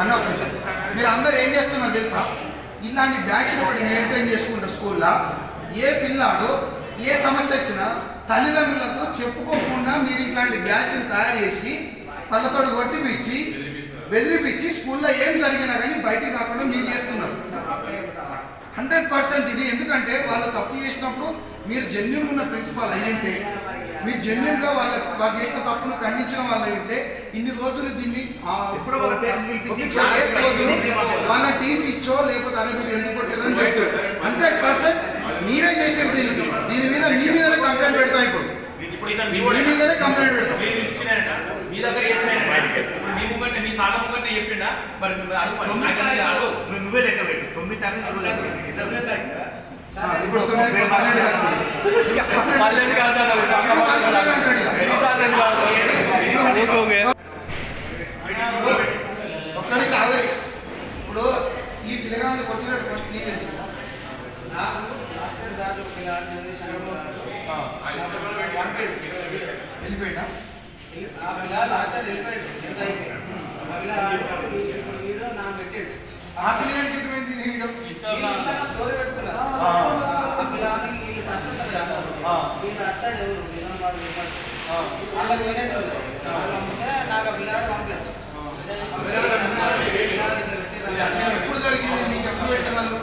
తెలుసా అన్న ఒక మీరు అందరు ఏం చేస్తున్నారు తెలుసా? ఇలాంటి బ్యాచ్ ఒకటి మెయింటైన్ చేసుకుంటారు స్కూల్లో ఏ పిల్లాడు ఏ సమస్య వచ్చినా తల్లిదండ్రులతో చెప్పుకోకుండా మీరు ఇట్లాంటి బ్యాచ్ని తయారు చేసి వాళ్ళతో కొట్టిపించి బెదిరిపించి స్కూల్లో ఏం జరిగినా కానీ బయటికి రాకుండా మీరు చేస్తున్నారు. హండ్రెడ్ పర్సెంట్ ఇది. ఎందుకంటే వాళ్ళు తప్పు చేసినప్పుడు మీరు జెన్యున్ ఉన్న ప్రిన్సిపాల్ అయ్యింటే మీరు జెన్యున్గా వాళ్ళ వాళ్ళు చేసిన తప్పును ఖండించిన వాళ్ళు అయ్యింటే ఇన్ని రోజులు దీన్ని వాళ్ళ టీసీ ఇచ్చో లేకపోతే అరే మీరు ఎందుకు కొట్టారని చెప్తారు హండ్రెడ్ పర్సెంట్ మీరే చేశారు దీనికి. దీని మీద మీ మీదనే కంప్లైంట్ పెడతాం ఇప్పుడు. మీ మీదనే కంప్లైంట్ పెడతాం. మీ దగ్గర మీ మరి నువ్వు అడుగు నువ్వు లెక్క పెట్టు. తొమ్మిది తారీఖు ఇప్పుడు. ఒక్క నిమిషం ఆగరి. ఈ పిల్లగాన్ని కొట్టినట్టు ఫస్ట్ నీకు తెలుసు ఆ. పిల్లగానికి ఎటువంటి తీయడం మీరు ఎప్పుడు జరిగింది? మీకు ఎప్పుడు పెట్టిన వాళ్ళు?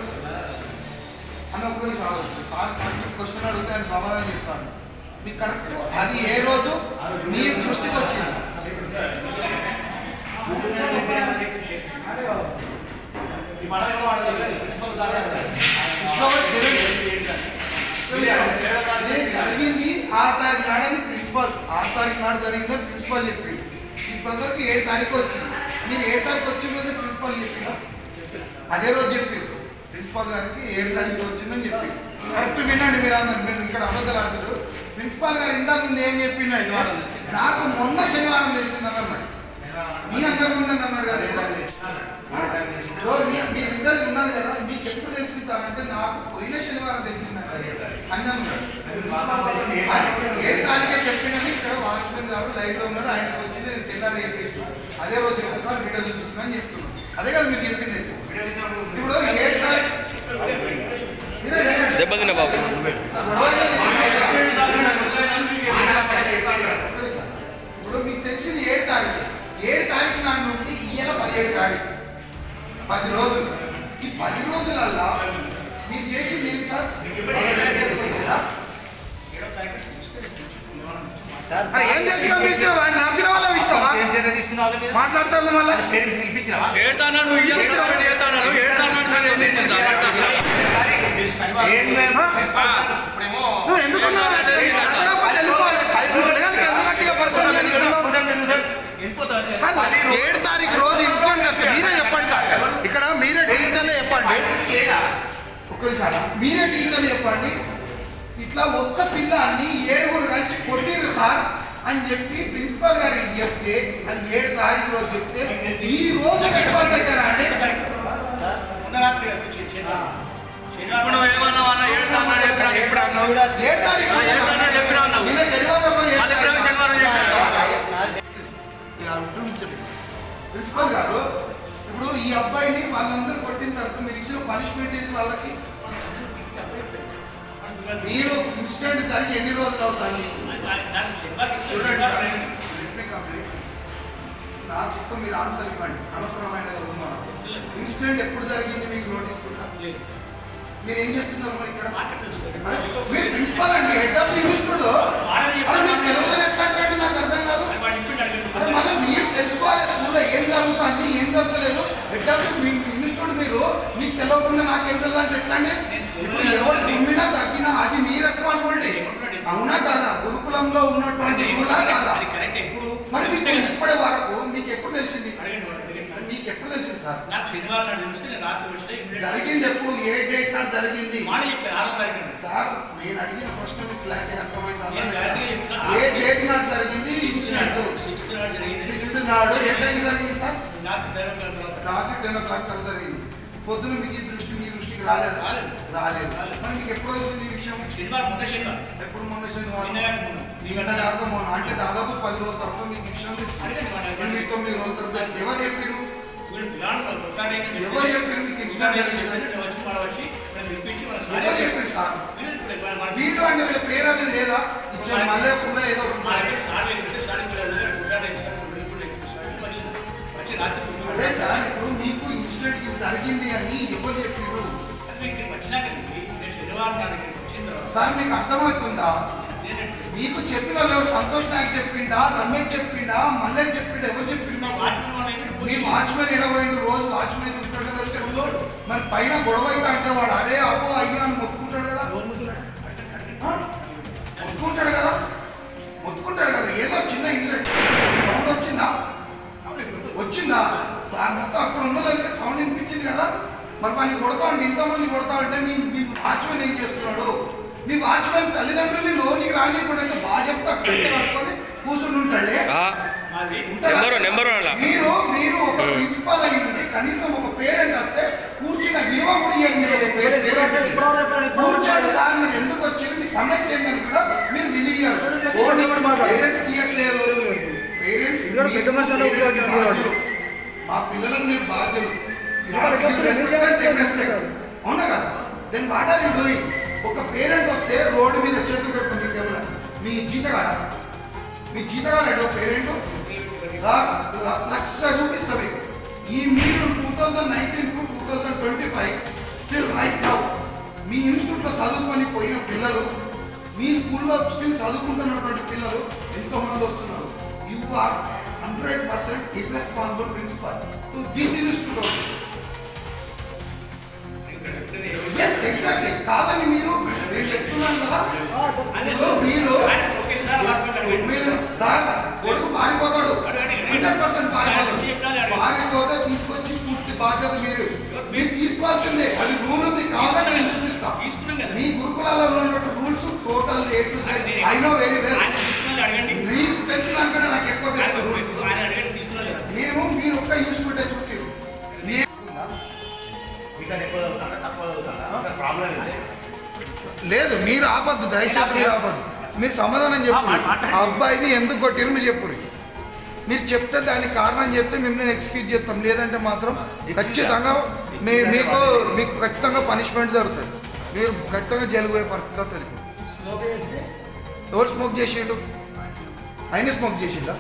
అని ఒక్కరి కావచ్చు సార్ క్వశ్చన్ అడిగితే ఆయన సమాధానం చెప్తాను. మీకు కరెక్ట్ అది ఏ రోజు? మీ దృష్టికి వచ్చింది. జరిగింది. ఆరు తారీఖు నాడని ప్రిన్సిపాల్ ఆరు తారీఖు నాడు జరిగిందని ప్రిన్సిపాల్ చెప్పింది ఈ బ్రదర్కి ఏడు తారీఖు వచ్చింది. మీరు ఏడు తారీఖు వచ్చిన ప్రిన్సిపాల్ చెప్పిన అదే రోజు చెప్పారు ప్రిన్సిపాల్ గారికి ఏడు తారీఖు వచ్చిందని చెప్పి కరెక్ట్ వినండి మీరు అందరు. నేను ఇక్కడ అబద్ధాలు ఆడతారు ప్రిన్సిపాల్ గారు ఇందాక ముందు ఏం చెప్పిండంటే నాకు మొన్న శనివారం తెలిసిందని అన్నాడు. మీ అందరి ముందని అన్నాడు కదా మీరిద్దరు ఉన్నారు కదా మీకు ఎప్పుడు తెలిసింది సార్? అంటే నాకు పోయిన శనివారం తెలిసింది అని అన్నాడు ఏడు తారీఖే చెప్పినని ఇక్కడ వాచ్మెన్ గారు లైవ్లో ఉన్నారు. ఆయనకు వచ్చింది నేను తెల్లారి చెప్పేసిన. అదే రోజు చెప్పి సార్ వీడియో చూపించిన అని చెప్తున్నాను అదే కదా మీరు చెప్పింది అయితే. ఇప్పుడు ఏడు తారీఖు? బాబు. అనేది ఇప్పుడు మీకు తెలిసింది ఏడు తారీఖు? ఏడు తారీఖు నాటి నుండి ఇయ్యాల పదిహేడు తారీఖు. పది రోజులు. ఈ పది రోజులల్లా మీరు చేసింది ఏం సార్ ఏం వాళ్ళ మళ్ళా? నువ్వు ఎందుకున్నావు? చేత కాకపోతే వెళ్ళిపోవాలి. నువ్వు పిల్లగానికి ఎందుకు గట్టిగా పరిశ్రమ చేస్తున్నావు? కూర్చోండి, కూర్చోండి. కాదు, ఏడు తారీఖు రోజు ఇన్సిడెంట్ చెప్తే మీరే చెప్పండి సార్. ఇక్కడ మీరే టీచర్లే చెప్పండి. మీరే టీచర్ చెప్పండి. ఇట్లా ఒక్క పిల్లాన్ని ఏడుగురు కలిసి కొట్టిరు సార్ అని చెప్పి ప్రిన్సిపల్ గారికి చెప్తే అది ఏడు తారీఖు రోజు చెప్తే ఈ రోజు రెస్పాన్స్ అవుతారా అండి? ఇప్పుడు నువ్వు ఏమన్నావు అన్న? ఏడుతానా అని చెప్పినా ఇప్పుడు అన్నావు ఏడు తారీఖు ఏడు తారీఖు చెప్పినా అన్నావు. శనివారం ఏడు తారీఖు. శనివారం చెప్పాను ఉంటుంచండి. ప్రిన్సిపల్ గారు ఇప్పుడు ఈ అబ్బాయిని వాళ్ళందరూ కొట్టిన తర్వాత మీరు ఇచ్చిన పనిష్మెంట్ ఏంటి వాళ్ళకి? మీరు ఇన్సిడెంట్ జరిగి ఎన్ని రోజులు అవుతాయి చూడండి. నా మొత్తం మీరు ఆన్సర్ ఇవ్వండి. అనవసరమైన ఇన్సిడెంట్ ఎప్పుడు జరిగింది మీకు నోటీస్ కూడా? మీరు ఏం చేస్తున్నారు మరి ఇక్కడ? మరి మీరు ప్రిన్సిపల్ అండి హెడ్ ఆఫ్ ది ఇన్స్టిట్యూట్ అది మీకు తెలియదని ఎట్లా అంటారండి నాకు అర్థం కాదు అరే మళ్ళీ మీరు తెలుసుకోవాలి స్కూల్లో ఏం జరుగుతుంది ఏం జరగలేదు హెడ్ ఆఫ్ ది ఇన్స్టిట్యూట్ మీరు మీకు తెలియకుండా నాకేం తెలియదు అంటే ఎట్లా అండి ఇప్పుడు ఎవరు తుమ్మినా తగ్గినా అది మీ రెస్పాన్సిబిలిటీ అవునా కాదా గురుకులంలో ఉన్నటువంటి కాదా మరి మీకు ఇప్పటి వరకు మీకు ఎప్పుడు తెలిసింది? మీకు ఎప్పుడు తెలిసింది సార్? నాకు శనివారం నాడు తెలిస్తే నేను రాత్రి ఇమ్మీడియట్ జరిగింది ఎప్పుడు? ఏ డేట్ నాడు జరిగింది? మాట చెప్పాను ఆరో తారీఖు. సార్ నేను అడిగిన ప్రశ్న మీకు క్లారిటీ అర్థమైందా. ఏ డేట్ నాడు జరిగింది? ఇన్సిడెంట్ సిక్స్త్ నాడు. జరిగింది. సిక్స్త్ నాడు. ఏ టైం జరిగింది సార్? నాకు టెన్ ఓ క్లాక్ తర్వాత. రాత్రి టెన్ ఓ క్లాక్ తర్వాత జరిగింది. పొద్దున మీకు ఈ దృష్టి మీ దృష్టికి రాలేదా. రాలేదు. రాలేదు. మరి మీకు ఎప్పుడు వచ్చింది ఈ విషయం? శనివారం మొన్న శనివారం. ఎప్పుడు మొన్న శనివారం. నిన్న కాక మొన్న. అంటే దాదాపు పది రోజుల తర్వాత మీకు విషయం ఎనిమిది తొమ్మిది రోజుల తర్వాత ఎవరు చెప్పారు ఎవరు చెప్పారు మీకు ఇన్సిడెంట్ చెప్పిండా రమేష్ చెప్పిండా మళ్ళీ చెప్పిండా ఎవరు చెప్పిండా మీ వాచ్మెన్ ఎడబోయిండు రోజు వాచ్మెన్ ఉంటాడు కదా స్టెప్లో మరి పైన గొడవ అయితే అంటే వాడు అరే అబ్బో అయ్యో అని మొత్తుకుంటాడు కదా? మొత్తుకుంటాడు కదా. మొత్తుకుంటాడు కదా. ఏదో చిన్న ఇన్సిడెంట్. సౌండ్ వచ్చిందా? వచ్చిందా? సార్ మొత్తం అక్కడ ఉండలేదు సౌండ్ వినిపించింది కదా. మరి వాడిని కొడతా ఉంటే ఇంతమంది కొడతా ఉంటే మీ మీ వాచ్మెన్ ఏం చేస్తున్నాడు? మీ వాచ్మెన్ తల్లిదండ్రుల్ని లోనికి చెప్తా కట్టె కట్టుకొని కూర్చుని ఉంటాడే? Number- number. మీరు మీరు ఒక ప్రిన్సిపాల్ అయి ఉండి కనీసం ఒక పేరెంట్ వస్తే కూర్చున్న విలువ కూడా పేరెంట్ కూర్చోండి సార్ మీరు ఎందుకు వచ్చారు? మీ సమస్య ఏందని కూడా మీరు ఓన్లీ పేరెంట్స్ ఇవ్వట్లేదు. పేరెంట్స్. మా పిల్లలకు మీరు బాధ్యులు. అవునా కదా? Then what are you doing ఒక పేరెంట్ వస్తే రోడ్డు మీద చేతులు ఏమన్నా మీ జీతగాడ? మీ జీతగాడు పేరెంట్? లక్ష చూపిస్తా మీకు. ఈ మీరు two thousand nineteen to two thousand twenty five still right now మీ ఇన్స్టిట్యూట్లో చదువుకొని పోయిన పిల్లలు మీ స్కూల్లో స్టిల్ చదువుకుంటున్నటువంటి పిల్లలు ఎంతోమంది వస్తున్నారు. You are hundred percent irresponsible principal to this institute a to I know very well మీకు దానికంటే నాకు ఎక్కువ తెలుసు. నేను మీరు ఒక్క ఇన్స్టిట్యూటే చూసి నేను లేదు. మీరు ఆపద్దు దయచేసి మీరు ఆపద్దు. మీరు సమాధానం చెప్పు ఆ అబ్బాయిని ఎందుకు కొట్టిరు మీరు చెప్పు మీరు చెప్తే దానికి కారణం చెప్తే మిమ్మల్ని ఎక్స్క్యూజ్ చేస్తాం. లేదంటే మాత్రం ఖచ్చితంగా మీ మీకు మీకు ఖచ్చితంగా పనిష్మెంట్ జరుగుతుంది. మీరు ఖచ్చితంగా జైలుకు పోయే పరిస్థితి వస్తుంది. ఎవరు స్మోక్ చేసిండు? ఆయన స్మోక్ చేసిండా?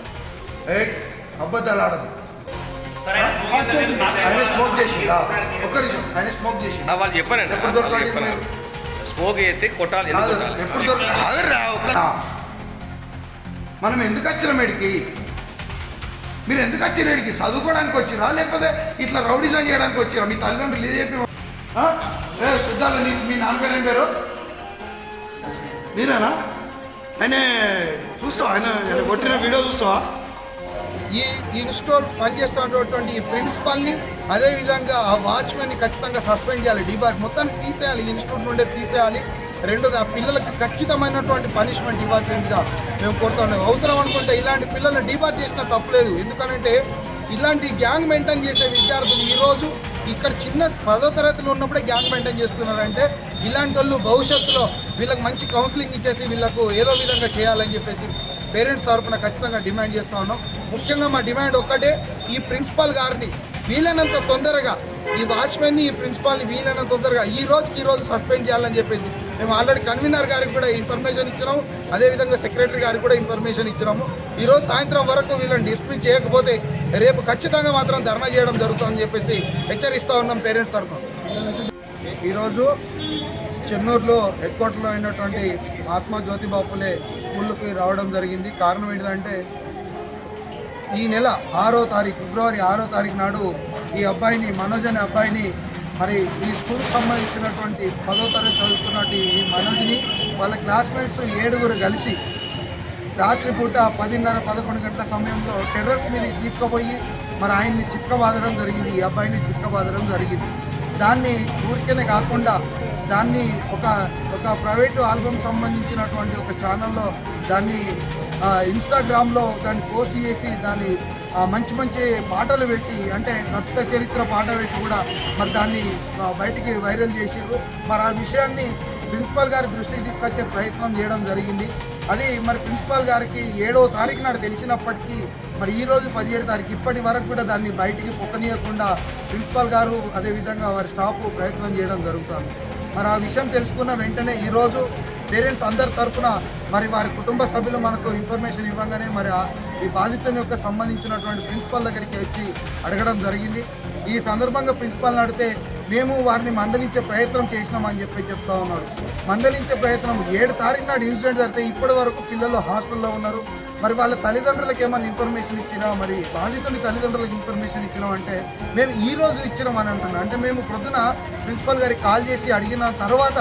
ఏ అబద్ధాలు ఆడదు సరే ఆయన. స్మోక్ చేసిండా ఒక్క నిమిషం ఆయన స్మోక్ చేసిండా? వాళ్ళు చెప్పారండి ఎప్పుడు దొరకాలి? స్మోక్ అయితే కొట్టాలి ఎందుకు కాదు, కొట్టాలి? ఎప్పుడు దొరక ఆగరా ఒక్క మనం ఎందుకు వచ్చినాం ఇడికి మీరు ఎందుకు వచ్చిన ఇడికి చదువుకోవడానికి వచ్చిరా? లేకపోతే ఇట్లా రౌడిజం చేయడానికి వచ్చిరా? మీ తల్లిదండ్రులు ఇది చెప్పి ఆ? ఏ శుద్ధాలు నీ మీ నాన్న పేరు ఏం పేరు? మీరేనా ఆయన చూస్తావా? ఆయన కొట్టిన వీడియో చూస్తావా? ఈ ఇన్స్టోర్ పనిచేస్తున్నటువంటి ఈ ప్రిన్సిపల్ని అదేవిధంగా ఆ వాచ్మెన్ని ఖచ్చితంగా సస్పెండ్ చేయాలి. డిబార్ మొత్తానికి తీసేయాలి. ఈ ఇన్స్టిట్యూట్ నుండే తీసేయాలి. రెండోది ఆ పిల్లలకు ఖచ్చితమైనటువంటి పనిష్మెంట్ ఇవ్వాల్సిందిగా మేము కోరుతున్నాం అవసరం అనుకుంటే ఇలాంటి పిల్లల్ని డిబార్ చేసినా తప్పులేదు. ఎందుకనంటే ఇలాంటి గ్యాంగ్ మెయింటైన్ చేసే విద్యార్థులు ఈరోజు ఇక్కడ చిన్న పదో తరగతిలో ఉన్నప్పుడే గ్యాంగ్ మెయింటైన్ చేస్తున్నారంటే ఇలాంటి వాళ్ళు భవిష్యత్తులో వీళ్ళకి మంచి కౌన్సిలింగ్ ఇచ్చేసి వీళ్ళకు ఏదో విధంగా చేయాలని చెప్పేసి పేరెంట్స్ తరఫున ఖచ్చితంగా డిమాండ్ చేస్తూ ఉన్నాం. ముఖ్యంగా మా డిమాండ్ ఒక్కటే ఈ ప్రిన్సిపాల్ గారిని వీలైనంత తొందరగా ఈ వాచ్మెన్ని ఈ ప్రిన్సిపాల్ని వీలైనంత తొందరగా ఈ రోజుకి ఈ రోజు సస్పెండ్ చేయాలని చెప్పేసి మేము ఆల్రెడీ కన్వీనర్ గారికి కూడా ఇన్ఫర్మేషన్ ఇచ్చినాము అదేవిధంగా సెక్రటరీ గారికి కూడా ఇన్ఫర్మేషన్ ఇచ్చినాము. ఈరోజు సాయంత్రం వరకు వీళ్ళని డిస్మిస్ చేయకపోతే రేపు ఖచ్చితంగా మాత్రం ధర్నా చేయడం జరుగుతుందని చెప్పేసి హెచ్చరిస్తూ ఉన్నాం పేరెంట్స్ తరఫున. ఈరోజు చెన్నూరులో హెడ్ క్వార్టర్లో అయినటువంటి మహాత్మా జ్యోతిబాపులే స్కూల్కి రావడం జరిగింది. కారణం ఏంటంటే ఈ నెల ఆరో తారీఖు ఫిబ్రవరి ఆరో తారీఖు నాడు ఈ అబ్బాయిని మనోజ్ అనే అబ్బాయిని మరి ఈ స్కూల్కి సంబంధించినటువంటి పదో తరగతి చదువుతున్నటువంటి ఈ మనోజ్ని వాళ్ళ క్లాస్మేట్స్ ఏడుగురు కలిసి రాత్రిపూట పదిన్నర పదకొండు గంటల సమయంలో టెర్రస్ మీద తీసుకుపోయి మరి ఆయన్ని చిక్కబాదడం జరిగింది. ఈ అబ్బాయిని చిక్కబాదడం జరిగింది. దాన్ని ఊరికనే కాకుండా దాన్ని ఒక ఒక ప్రైవేటు ఆల్బమ్ సంబంధించినటువంటి ఒక ఛానల్లో దాన్ని ఇన్స్టాగ్రామ్లో దాన్ని పోస్ట్ చేసి దాన్ని మంచి మంచి పాటలు పెట్టి అంటే రక్త చరిత్ర పాట పెట్టి కూడా మరి దాన్ని బయటికి వైరల్ చేసారు మరి ఆ విషయాన్ని ప్రిన్సిపాల్ గారి దృష్టికి తీసుకొచ్చే ప్రయత్నం చేయడం జరిగింది. అది మరి ప్రిన్సిపాల్ గారికి ఏడో తారీఖు నాడు తెలిసినప్పటికీ మరి ఈ రోజు పదిహేడు తారీఖు ఇప్పటి వరకు కూడా దాన్ని బయటికి పొక్కనీయకుండా ప్రిన్సిపాల్ గారు అదేవిధంగా వారి స్టాఫ్ ప్రయత్నం చేయడం జరుగుతుంది. మరి ఆ విషయం తెలుసుకున్న వెంటనే ఈరోజు పేరెంట్స్ అందరి తరఫున మరి వారి కుటుంబ సభ్యులు మనకు ఇన్ఫర్మేషన్ ఇవ్వగానే మరి ఈ బాధితుని యొక్క సంబంధించినటువంటి ప్రిన్సిపాల్ దగ్గరికి వచ్చి అడగడం జరిగింది. ఈ సందర్భంగా ప్రిన్సిపాల్ని అడిగితే మేము వారిని మందలించే ప్రయత్నం చేసినామని చెప్పి చెప్తా ఉన్నాడు. మందలించే ప్రయత్నం ఏడు తారీఖు నాడు ఇన్సిడెంట్ జరిగితే ఇప్పటి వరకు పిల్లలు హాస్టల్లో ఉన్నారు. మరి వాళ్ళ తల్లిదండ్రులకు ఏమైనా ఇన్ఫర్మేషన్ ఇచ్చినా మరి బాధితుని తల్లిదండ్రులకు ఇన్ఫర్మేషన్ ఇచ్చినాం అంటే మేము ఈ రోజు ఇచ్చినాం అని అంటున్నాం. అంటే మేము ప్రొద్దున ప్రిన్సిపల్ గారికి కాల్ చేసి అడిగిన తర్వాత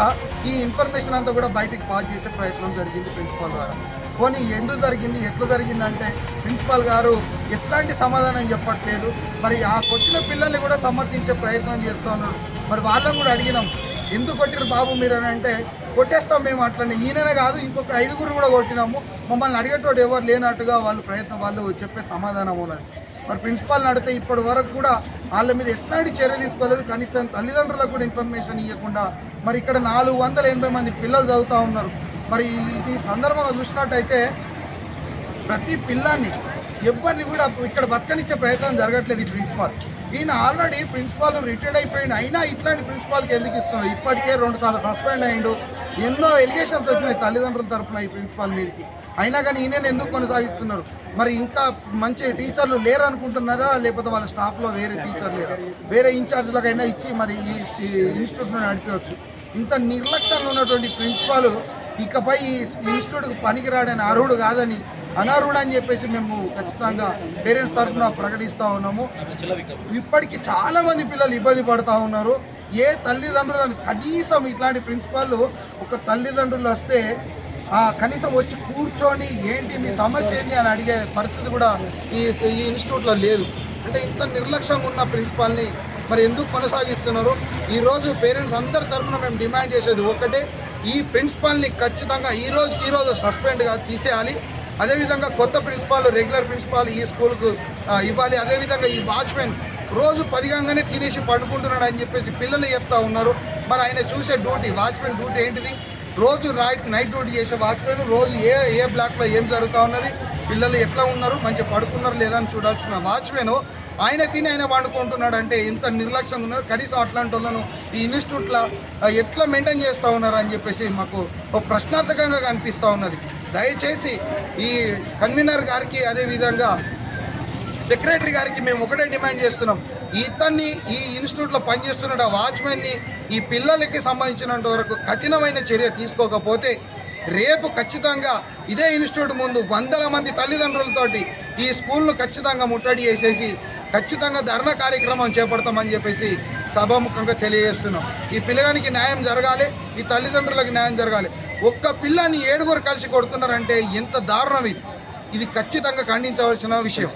ఈ ఇన్ఫర్మేషన్ అంతా కూడా బయటికి పాస్ చేసే ప్రయత్నం జరిగింది ప్రిన్సిపల్ ద్వారా. పోనీ ఎందుకు జరిగింది? ఎట్లా జరిగిందంటే ప్రిన్సిపాల్ గారు ఎట్లాంటి సమాధానం చెప్పట్లేదు. మరి ఆ కొట్టిన పిల్లల్ని కూడా సమర్థించే ప్రయత్నం చేస్తూ ఉన్నారు మరి వాళ్ళని కూడా అడిగినాం. ఎందుకు కొట్టిరు బాబు మీరు అని అంటే కొట్టేస్తాం మేము అట్లనే. ఈయననే కాదు ఇంకొక ఐదుగురు కూడా కొట్టినాము. మమ్మల్ని అడిగేటోడు ఎవరు లేనట్టుగా వాళ్ళు ప్రయత్నం వాళ్ళు చెప్పే సమాధానం ఉన్నది. మరి ప్రిన్సిపాల్ని అడిగితే ఇప్పటి వరకు కూడా వాళ్ళ మీద ఎట్లాంటి చర్య తీసుకోలేదు. కనీసం తల్లిదండ్రులకు కూడా ఇన్ఫర్మేషన్ ఇవ్వకుండా మరి ఇక్కడ నాలుగు వందల ఎనభై మంది పిల్లలు చదువుతూ ఉన్నారు. మరి ఈ- సందర్భంగా చూసినట్టయితే ప్రతి పిల్లాన్ని ఎవరిని కూడా ఇక్కడ బతకనిచ్చే ప్రయత్నం జరగట్లేదు ఈ ప్రిన్సిపాల్. ఈయన ఆల్రెడీ ప్రిన్సిపాల్ రిటైర్డ్ అయిపోయింది అయినా ఇట్లాంటి ప్రిన్సిపాల్కి ఎందుకు ఇస్తున్నాడు ఇప్పటికే రెండు సార్లు సస్పెండ్ అయ్యిండు. ఎన్నో ఎలిగేషన్స్ వచ్చినాయి తల్లిదండ్రుల తరఫున ఈ ప్రిన్సిపాల్ మీదకి. అయినా కానీ ఈయన ఎందుకు కొనసాగిస్తున్నారు? మరి ఇంకా మంచి టీచర్లు లేరు అనుకుంటున్నారా లేకపోతే వాళ్ళ స్టాఫ్లో వేరే టీచర్ లేరు? వేరే ఇన్ఛార్జ్లకైనా ఇచ్చి మరి ఈ ఈ ఇన్స్టిట్యూట్ను నడిపవచ్చు ఇంత నిర్లక్ష్యంగా ఉన్నటువంటి ప్రిన్సిపాల్ ఇకపై ఈ ఇన్స్టిట్యూట్కి పనికిరాడని అర్హుడు కాదని అనర్హుడు అని చెప్పేసి మేము ఖచ్చితంగా పేరెంట్స్ తరఫున ప్రకటిస్తూ ఉన్నాము. ఇప్పటికీ చాలా మంది పిల్లలు ఇబ్బంది పడుతూ ఉన్నారు. ఏ తల్లిదండ్రులను కనీసం ఇట్లాంటి ప్రిన్సిపాల్ ఒక తల్లిదండ్రులు వస్తే ఆ, కనీసం వచ్చి కూర్చొని ఏంటి మీ సమస్య ఏంటి అని అడిగే పరిస్థితి కూడా ఈ ఈ ఇన్స్టిట్యూట్లో లేదు. అంటే ఇంత నిర్లక్ష్యంగా ఉన్న ప్రిన్సిపాల్ని మరి ఎందుకు కొనసాగిస్తున్నారు? ఈరోజు పేరెంట్స్ అందరి తరఫున మేము డిమాండ్ చేసేది ఒకటే ఈ ప్రిన్సిపాల్ని ఖచ్చితంగా ఈ రోజుకి ఈ రోజు సస్పెండ్గా తీసేయాలి. అదేవిధంగా కొత్త ప్రిన్సిపాల్ రెగ్యులర్ ప్రిన్సిపాల్ ఈ స్కూల్కు ఇవ్వాలి. అదేవిధంగా ఈ వాచ్మెన్ రోజు పదిగంగానే తినేసి పండుకుంటున్నాడు అని చెప్పేసి పిల్లలు చెప్తా ఉన్నారు. మరి ఆయన చూసే డ్యూటీ వాచ్మెన్ డ్యూటీ ఏంటిది? రోజు రైట్ నైట్ డ్యూటీ చేసే వాచ్మెన్ రోజు ఏ ఏ బ్లాక్లో ఏం జరుగుతూ ఉన్నది? పిల్లలు ఎట్లా ఉన్నారు? మంచిగా పడుకున్నారు లేదా అని చూడాల్సిన వాచ్మెన్ ఆయన తిని ఆయన వండుకుంటున్నాడు అంటే ఇంత నిర్లక్ష్యంగా ఉన్నారు. కనీసం అట్లాంటి వాళ్ళను ఈ ఇన్స్టిట్యూట్లో ఎట్లా మెయింటైన్ చేస్తూ ఉన్నారు అని చెప్పేసి మాకు ఒక ప్రశ్నార్థకంగా కనిపిస్తూ ఉన్నది. దయచేసి ఈ కన్వీనర్ గారికి అదేవిధంగా సెక్రటరీ గారికి మేము ఒకటే డిమాండ్ చేస్తున్నాం. ఇతన్ని ఈ ఇన్స్టిట్యూట్లో పనిచేస్తున్న ఆ వాచ్మెన్ని ఈ పిల్లలకి సంబంధించినంత వరకు కఠినమైన చర్య తీసుకోకపోతే రేపు ఖచ్చితంగా ఇదే ఇన్స్టిట్యూట్ ముందు వందల మంది తల్లిదండ్రులతోటి ఈ స్కూల్ను ఖచ్చితంగా ముట్టడి చేసేసి ఖచ్చితంగా ధర్నా కార్యక్రమం చేపడతామని చెప్పేసి సభాముఖంగా తెలియజేస్తున్నాం. ఈ పిల్లగానికి న్యాయం జరగాలి ఈ తల్లిదండ్రులకు న్యాయం జరగాలి. ఒక్క పిల్లని ఏడుగురు కలిసి కొడుతున్నారంటే ఎంత దారుణం ఇది. ఇది ఖచ్చితంగా ఖండించవలసిన విషయం.